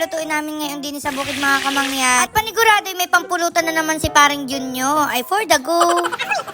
lalutuin namin ngayon din sa bukid mga kamangyan. At panigurado may pampulutan na naman si paring Junyo. Ay for the go.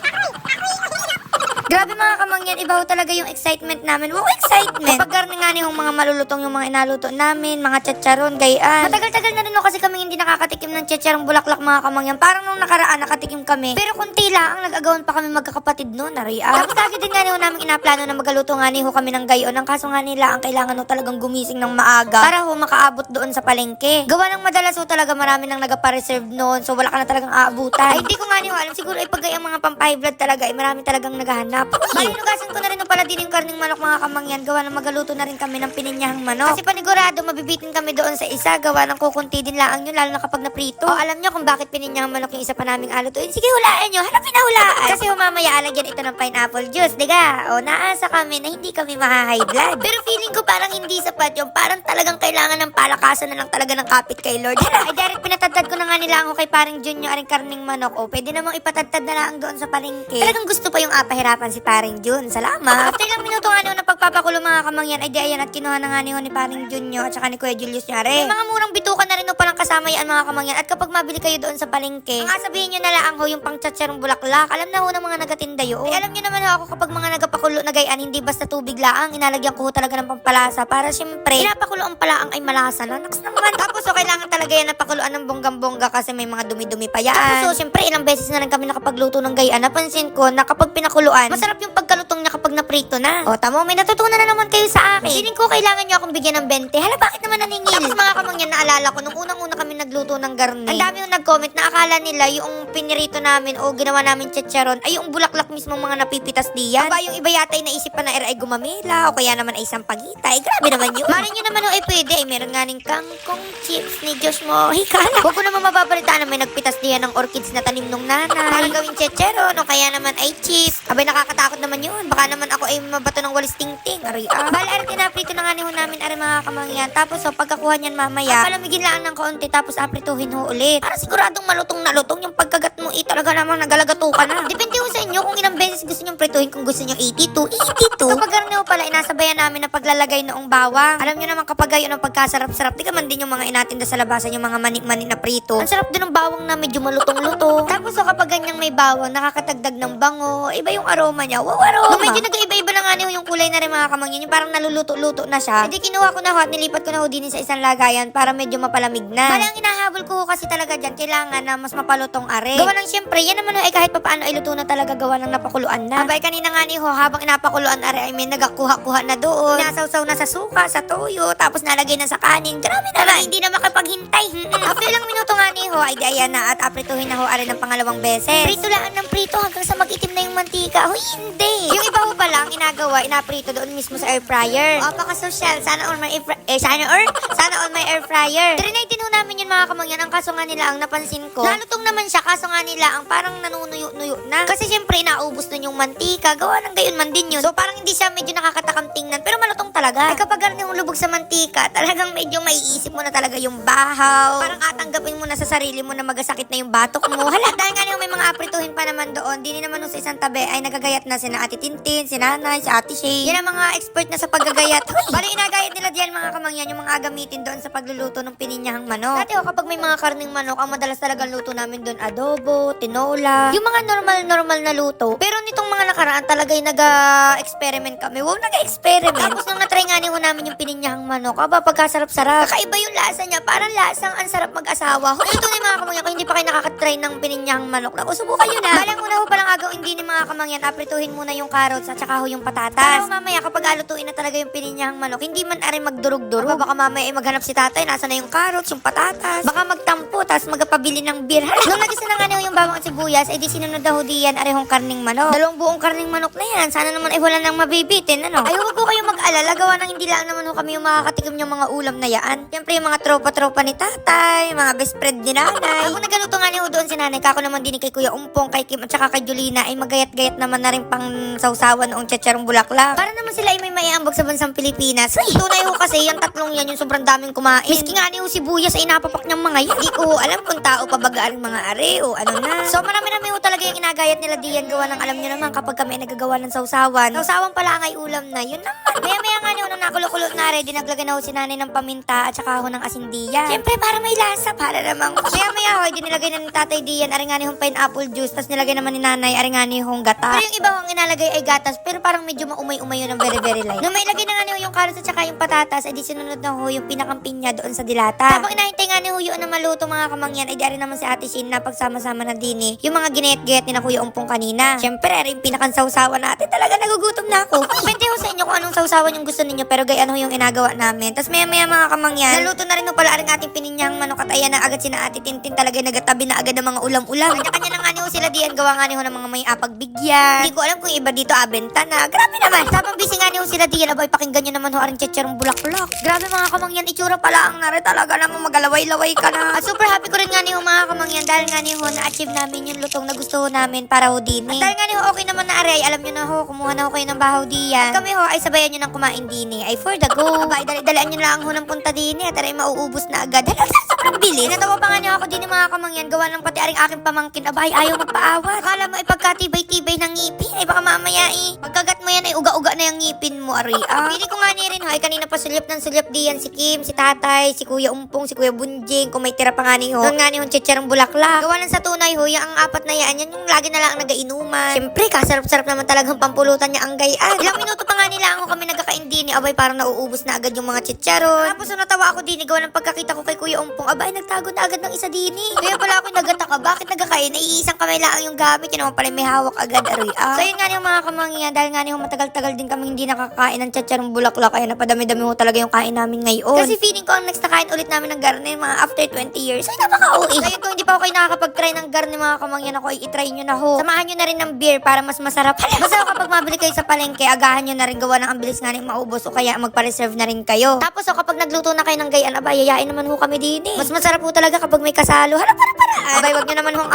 Grabe mga kamangyan, iba ho talaga yung excitement namin. Wow, excitement! Kapag nga niyong mga malulutong yung mga inaluto namin, mga chicharon, gayaan. Matagal-tagal na rin ho kasi kami hindi nakakatikim ng chicharong bulaklak mga kamangyan. Parang nung nakaraan nakatikim kami. Pero kunti lang, ang nag-agawan pa kami magkakapatid no, nariya. Tapos lagi din nga niyo namin inaplano na magaluto nga niyo kami ng gayon. Ang kaso nga nila, ang kailangan ho talagang gumising ng maaga para ho makaabot doon sa palengke. Gawa ng madalas ho talaga marami nang nagapa-reserve noon. So wala ka na talagang aabutan. Ay, hindi ko nga niyo alam. Siguro ay pag mga pampay blood talaga ay marami talagang naghahanap. Bali, nugasan ko na rin ho pala din yung karning manok mga kamangyan. Gawa ng magaluto na rin kami ng pininyahang manok. Kasi panigurado, mabibitin kami doon sa isa. Gawa ng kukunti din lang yun, lalo na kapag naprito. O alam nyo kung bakit pininyahang manok yung isa pa naming alutuin. Sige, hulaan nyo. Hanapin na hulaan. Kasi humamaya alagyan ito ng pineapple juice. Diga, o naasa kami na hindi kami maha-high blood. Pero feeling ko parang hindi sapat yung parang talagang kailangan ng palakasan na lang talaga ng kapit kay Lord. Ay direct pinatadtad ko na nga nila ako kay paring Jun yung aring karning manok. O pwede namang ipatadtad na lang doon sa palengke. Talagang gusto pa yung apahirapan si paring Jun. Salamat. After ilang minuto nga na pagpapakulo mga kamangyan, ay di ayan at kinuha na nga niyo ni paring Jun nyo at saka ni Kuya Julius Yare. May mga murang bitukan na rin o palang kasama yan mga kamangyan. At kapag mabili kayo doon sa palengke, ang sabihin nyo na lang ho yung pang bulaklak. Alam na ho ng mga nagatinda yun. Ay, alam nyo naman ho ako kapag mga nagapakulo na gayan, hindi basta tubig laang, inalagyan ko ho talaga ng pampalasa para syempre, pinapakulo ang palaang ay malasa na. Naks naman. Tapos so, kailangan talaga yan na pakuluan ng bonggang-bongga kasi may mga dumi-dumi pa yan. Tapos so, syempre, ilang beses na rin kami nakapagluto ng gayan. Napansin ko na kapag pinakuluan, masarap yung pagkalutong niya kapag naprito na. O, tamo, may natutunan na naman kayo sa akin. Feeling ko kailangan niyo akong bigyan ng 20. Hala, bakit naman naningil? Tapos mga kamangyan, naalala ko, nung unang-una kami nagluto ng garni, ang dami yung nag-comment na akala nila yung pinirito namin o ginawa namin chicharon ay yung bulaklak mismo mga napipitas diyan. Aba, yung iba yata ay naisip pa na era ay gumamela o kaya naman ay sampagita. Ay, grabe naman yun. Malay nyo naman o ay pwede. Ay, meron nga ning kangkong chips ni Diyos mo. Hikala. Huwag ko naman mababalitaan na may nagpitas diyan ng orchids na tanim nung nanay. Para gawing chicharon o kaya naman ay chips. Abay, nakakatakot naman yun. Baka naman ako ay mabato ng walis ting-ting. Ari, ah. Bala, ari, tinaprito na nga ni ho namin ari mga kamangyan. Tapos, so, pagkakuha niyan mamaya, palamigin lang ng kaunti tapos aprituhin ho ulit. Para siguradong malutong na lutong yung pagkagat mo, eh, talaga namang nagalagato ka na. Depende ho sa inyo kung ilang beses gusto nyo prituhin. Kung gusto nyo 82, 82. Kapag ganun ho pala, inasabayan namin na paglalagay noong bawang. Alam nyo naman kapag gayon ang pagkasarap-sarap, di ka man din yung mga inatinda sa labasan, yung mga mani-mani na prito. Ang sarap din ng bawang na medyo malutong-lutong. Tapos so, kapag ganyang may bawang, nakakatagdag ng bango. Iba yung aroma niya. Wow, aroma! Nung medyo baby. Nag-iba-iba na nga niyo yung kulay na rin mga kamangyan, yung parang naluluto-luto na siya. Hindi kinuha ko na ho at nilipat ko na ho din sa isang lagayan para medyo mapalamig na. Bali, ang inahabol ko kasi talaga dyan, kailangan na mas mapalutong are. Gawa ng syempre, yan naman ho ay kahit papaano ay luto na talaga gawa ng napakuluan na. Abay, kanina nga ni ho, habang inapakuluan are ay may nagakuha-kuha na doon. Nasawsaw na sa suka, sa toyo, tapos nalagay na sa kanin. Grabe naman, hindi na makapaghintay. After ilang minuto nga ni ho, ay di ayan na at aprituhin na ho are ng pangalawang beses. Prito lang ng prito hanggang sa mag-itim na yung mantika. Huy, hindi. Yung iba ho pa lang, inagawa, inaprito doon mismo sa air fryer. O, paka-social. Sana all my air fry- eh, sana all, sana all my air fryer. Trinay din ho namin yun mga kamangyan. Ang kaso nga nila, ang napansin ko, nalutong naman siya, kaso nga nila, ang parang nanunuyo-nuyo na. Kasi syempre, inaubos na yung mantika. Gawa ng gayon man din yun. So, parang hindi siya medyo nakakatakam tingnan, pero malutong talaga. Ay, kapag ganun yung lubog sa mantika, talagang medyo maiisip mo na talaga yung bahaw. Parang atanggapin mo na sa sarili mo na magasakit na yung batok mo. Hala, dahil nga yung may mga aprituhin pa naman doon, di naman nung sa isang tabi ay nagagayat na sina Ate Tintin, si Nanay, si Ate Shay. Yan ang mga expert na sa paggagayat. Bali, inagayat nila diyan mga kamangyan yung mga gamitin doon sa pagluluto ng pininyahang manok. Dati ho, kapag may mga karning manok, ang madalas talagang luto namin doon adobo, tinola, yung mga normal-normal na luto. Pero nitong mga nakaraan talaga'y nag-experiment kami. Wow, nag-experiment. Tapos nung natry nga ni namin yung pininyahang manok, aba, pagkasarap-sarap. Kakaiba yung lasa niya. Parang lasang ang sarap mag-asawa. Ito na yung mga kamangyan. Kung hindi pa kayo nakakatry ng pininyahang manok, naku, subukan yun na. Balang una ho palang agaw, hindi ni mga kamangyan, aprituhin muna yung carrots at saka ho yung patatas. Pero mamaya, kapag alutuin na talaga yung pininyahang manok, hindi man aring magdurog-durog. Baka mamaya ay maghanap si tatay, nasa na yung carrots, yung patatas. Baka magtampo, tapos magpabili ng beer. Nung nagisa na nga niyo yung bawang at sibuyas, ay di sinunod daw diyan arehong karning manok. Dalawang buong karning manok na yan. Sana naman ay wala nang mabibitin, ano? Ay, huwag ko kayo mag-alala. Gawa ng hindi lang naman ho kami yung makakatikim yung mga ulam na yaan. Siyempre, yung mga tropa-tropa ni tatay, mga best friend ni nanay. Ako nagaluto nga niyo doon si nanay. Kako naman din kay Kuya Umpong, kay Kim at saka kay Julina ay magayat-gayat naman na rin pang sausawan noong chacharong bulaklak. Para naman sila ay may maiambog sa bansang Pilipinas. Uy, tunay ho kasi nilang tatlong yan, yung sobrang daming kumain. Miski nga ni sibuyas ay napapak niyang mga yan. Hindi ko alam kung tao pa baga ang mga are o ano na. So marami-rami ho talaga yung inagayat nila diyan gawa ng alam niyo naman kapag kami ay nagagawa ng sausawan. Sausawan pala ang ay ulam na, yun naman. Maya-maya nga nung nakulo-kulo na rin, dinaglagay na ho si nanay ng paminta at saka ho ng asindiyan. Siyempre para may lasa, para namang. Maya-maya ho, dinilagay na ni tatay diyan, ari nga ni hong pineapple juice, tapos nilagay naman ni nanay, ari nga ni hong gata. Pero yung iba ang inalagay ay gatas, pero parang medyo maumay-umay yun ng very very light. Nung may lagay na nga ni yung carrots at saka yung patatas, ay di sinunod na ho yung pinakampinya doon sa dilata. Habang inahintay nga ni yun na maluto mga kamangyan, ay di naman si ate Shin na pagsama-sama na din eh. Yung mga ginayat-gayat ni na Kuya Umpong kanina. Siyempre, ari yung pinakansaw-sawa natin. Talaga nagugutom na ako. Depende ho sa inyo kung anong sausawan yung gusto ninyo, pero gayan ho yung inagawa namin. Tapos maya-maya mga kamangyan, naluto na rin ho pala aring ating pininyang manok at ayan na agad sina ate Tintin talaga nagatabi na agad ng mga ulam-ulam. Kanya-kanya na nga ni ho sila diyan, gawa nga ni ho ng mga may apagbigyan. Hindi ko alam kung iba dito abenta na. Grabe naman. Tapang busy nga ni ho sila diyan, abay pakinggan nyo naman ho aring checharong bulaklak. Grabe mga kamangyan, itsura pala ang nare talaga namang magalaway-laway ka na. At super happy ko rin nga ni ho mga kamangyan dahil nga ni ho na-achieve namin yung lutong na gusto ho namin para ho din. At dahil nga ni ho okay naman na aray, alam nyo na ho, kumuha na ho kayo ng bahaw diyan. At kami ho ay sabayan nyo ng kumain din eh. Ay for the go. Abay, dali-dalian nyo lang ho ng punta din eh. At aray mauubos na agad. Hala, sobrang bilis. Natawa pa nga niyo ako din mga kamangyan. Gawa ng pati aring aking pamangkin. Abay, ayaw magpaawat. Akala mo ipagkatibay-tibay ng ngipin. Ay baka mamaya eh. Pagkagat mo yan ay uga-uga na yung ngipin mo, ari. Ah. Pili ko nga ni rin ho. Ay kanina pa sulyap ng sulyap diyan si Kim, si Tatay, si Kuya Umpong, si Kuya Bunjing. Kung may tira pa nga ni ho. Doon nga ni ho chicharong bulaklak. Gawa lang sa tunay ho. Yung ang apat na yan, yan yung lagi na lang ang nagainuman. Siyempre, kasarap-sarap naman talagang pampulutan niya ang gayaan. Ilang minuto pa nga nila ako kami nagkakain din. Abay, parang nauubos na agad yung mga chicharon. Tapos nung natawa ako din, gawa ng pagkakita ko kay Kuya Umpong. Abay, nagtago na agad ng isa din eh. Kaya pala ako nagataka, bakit nagkakain? Ay, isang kamay lang yung gamit. Yun naman pala may hawak agad, aroy. Ah. So, yun nga yung mga kamangyan. Dahil nga yung matagal-tagal din kami hindi nakakain ng chicharong bulaklak. Kaya napadami-dami mo talaga yung kain namin ngayon. Kasi feeling ko ang next na kain ulit namin ng garne, mga after 20 years. Ay, napaka-uwi. Kaya kung hindi pa ako kayo nakakapag-try ng garne, mga kamangyan ako, ay itry nyo na ho. Samahan nyo na rin ng beer para mas masarap. Basta kapag mabili kayo sa palengke, agahan nyo na rin gawa ng ang bilis nga rin maubos o kaya magpa-reserve na rin kayo. Tapos o kapag nagluto na kayo ng gayan, aba, yayain naman ho kami din eh. Mas masarap po talaga kapag may kasalo. Hala, para paraan. Abay, wag nyo naman hong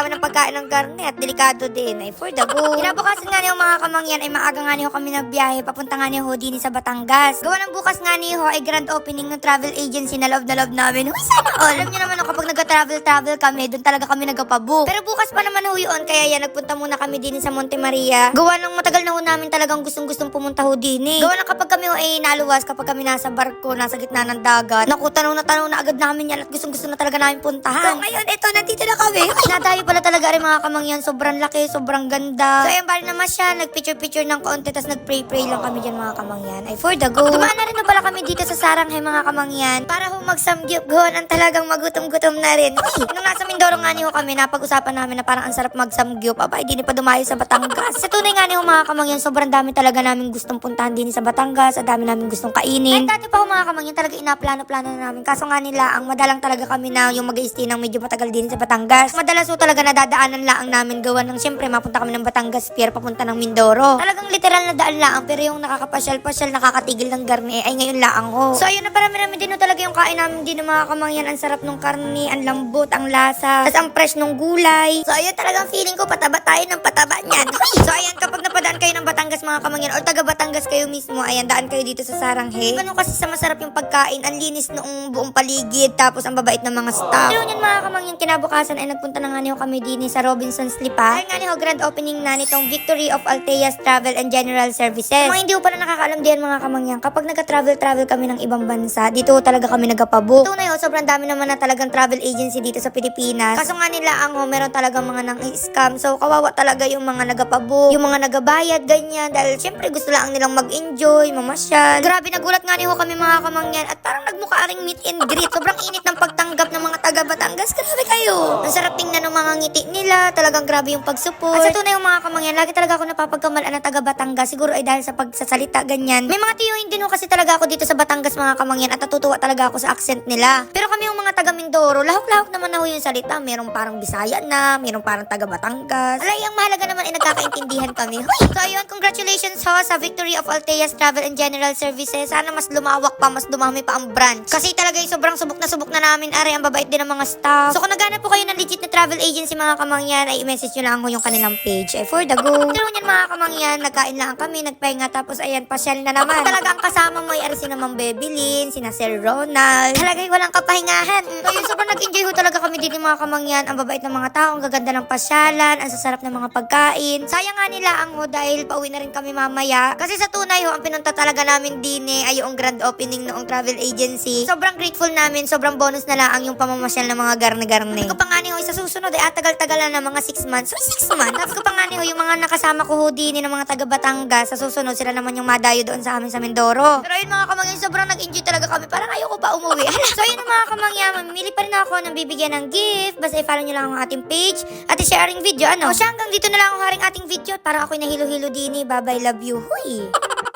aaraw-arawan ng pagkain ng garne at delikado din ay for the go. Kinabukasan nga niyo mga kamangyan ay maaga nga niyo kami nagbiyahe papunta nga niyo din sa Batangas. Gawa ng bukas nga niyo ho ay grand opening ng travel agency na love na love namin. Uy, sana all. Alam niyo naman ho, kapag nagka-travel-travel kami, doon talaga kami nagpapabook. Pero bukas pa naman ho yun, kaya yan, nagpunta muna kami din sa Monte Maria. Gawa ng matagal na ho namin talagang gustong-gustong pumunta ho din eh. Gawa ng kapag kami ho ay naluwas, kapag kami nasa barko, nasa gitna ng dagat, naku, tanong na tanong na agad namin yan at gustong-gusto na talaga namin puntahan. So ngayon, eto, nandito na kami. Ay, nadayo pala talaga rin mga kamangyan. Sobrang laki, sobrang ganda. So ayun, bali naman siya, nagpicture-picture ng konti, tapos nagpray-pray lang kami dyan mga kamangyan. Ay, for the go. Dumaan na rin na pala kami dito sa Saranghe mga kamangyan para ho magsamgyup goon ang talagang magutom-gutom na rin. Uy, nung nasa Mindoro nga niyo kami, napag-usapan namin na parang ang sarap magsamgyup. Aba, hindi pa dumayo sa Batangas. Sa tunay nga niyo mga kamangyan, sobrang dami talaga namin gustong puntahan din sa Batangas. Ang dami namin gustong kainin. Kahit dati pa ho mga kamangyan, talaga inaplano-plano na namin. Kaso nga nila, ang madalang talaga kami na yung mag stay ng medyo matagal din sa Batangas. Madalas ho talaga nadadaanan lang namin gawa ng siyempre mapunta kami ng Batangas Pier papunta ng Mindoro. Talagang literal na daan lang pero yung nakakapasyal-pasyal nakakatigil ng garne ay ngayon lang ho. So ayun na parami-rami din ho talaga yung kain namin din ng mga kamangyan. Ang sarap ng karne, ang lambot, ang lasa, tas ang fresh ng gulay. So ayun talagang feeling ko pataba tayo ng pataba niyan. so ayan kapag napadaan kayo ng Batangas mga kamangyan or taga Batangas kayo mismo, ayan daan kayo dito sa Saranghe. Ganun kasi sa masarap yung pagkain, ang linis noong buong paligid tapos ang babait ng mga staff. Pero yun mga kamangyan kinabukasan ay nagpunta na nga niyo kami din sa Robinson's Lipa. Dahil nga niyo grand opening na nitong Victory of Alteas Travel and General Services. Mga hindi ko pa na nakakaalam diyan mga kamangyan, kapag nagka-travel-travel kami ng ibang bansa, dito talaga kami nagpapabook. Tunay ho, sobrang dami naman na talagang travel agency dito sa Pilipinas. Kaso nga nila ang ho, meron talagang mga nang scam. So kawawa talaga yung mga nagapabook, yung mga nagabayad, ganyan. Dahil syempre gusto lang nilang mag-enjoy, mamasyal. Grabe, nagulat nga niyo kami mga kamangyan at parang nagmukha ring meet and greet. Sobrang init ng pagtanggap ng mga taga Batangas. Grabe kayo. Ang sarap tingnan ng mga ngiti nila. Talagang grabe yung pag-support. At sa tunay yung mga kamangyan, lagi talaga ako napapagkamalaan na taga Batangas. Siguro ay dahil sa pagsasalita ganyan. May mga tiyuhin din ho kasi talaga ako dito sa Batangas mga kamangyan at natutuwa talaga ako sa accent nila. Pero kami yung mga taga Mindoro, lahok-lahok naman na ho yung salita. Merong parang Bisaya na, merong parang taga Batangas. Alay, ang mahalaga naman ay nagkakaintindihan kami. Hoy! So ayun, congratulations ho sa victory of Alteas Travel and General Services. Sana mas lumawak pa, mas dumami pa ang branch. Kasi talaga yung sobrang subok na subok na namin. Are, ang babait din ng mga staff. So kung naghanap po kayo ng legit na travel agency mga kamangyan, ay i-message nyo lang ho yung kanilang page. Ay for the go. Pero yan mga kamangyan, nagkain lang kami, nagpahinga, tapos ayan, pasyal na naman. Ako talaga ang kasama mo ay ari si naman Bebelin, sina Sir Ronald. Talagay walang kapahingahan. So yun, sobrang nag-enjoy ho talaga kami din mga kamangyan. Ang babait ng mga tao, ang gaganda ng pasyalan, ang sasarap ng mga pagkain. Sayang nga nila ang ho dahil pauwi na rin kami mamaya. Kasi sa tunay ho, ang pinunta talaga namin din eh, ay yung grand opening noong travel agency. Sobrang grateful namin, sobrang bonus na lang yung pamamasyal ng mga garne-garne. Ko pa nga ni ho, sa susunod ay tagal-tagal na mga 6 months. So 6 months. Sabi ko pa nga ni ho, yung mga nakasama ko ho din ng mga taga Batangas, sa susunod sila naman yung madayo doon sa amin sa Mindoro. Pero yun mga kamangyan, sobrang nag-enjoy talaga kami. Parang ayoko pa umuwi. so yun mga kamangyan, mamimili pa rin ako ng bibigyan ng gift. Basta i-follow nyo lang ang ating page at i-sharing video. Ano? O siya hanggang dito na lang ang haring ating video. Para ako'y nahilo-hilo din eh. Bye-bye, love you. Huy!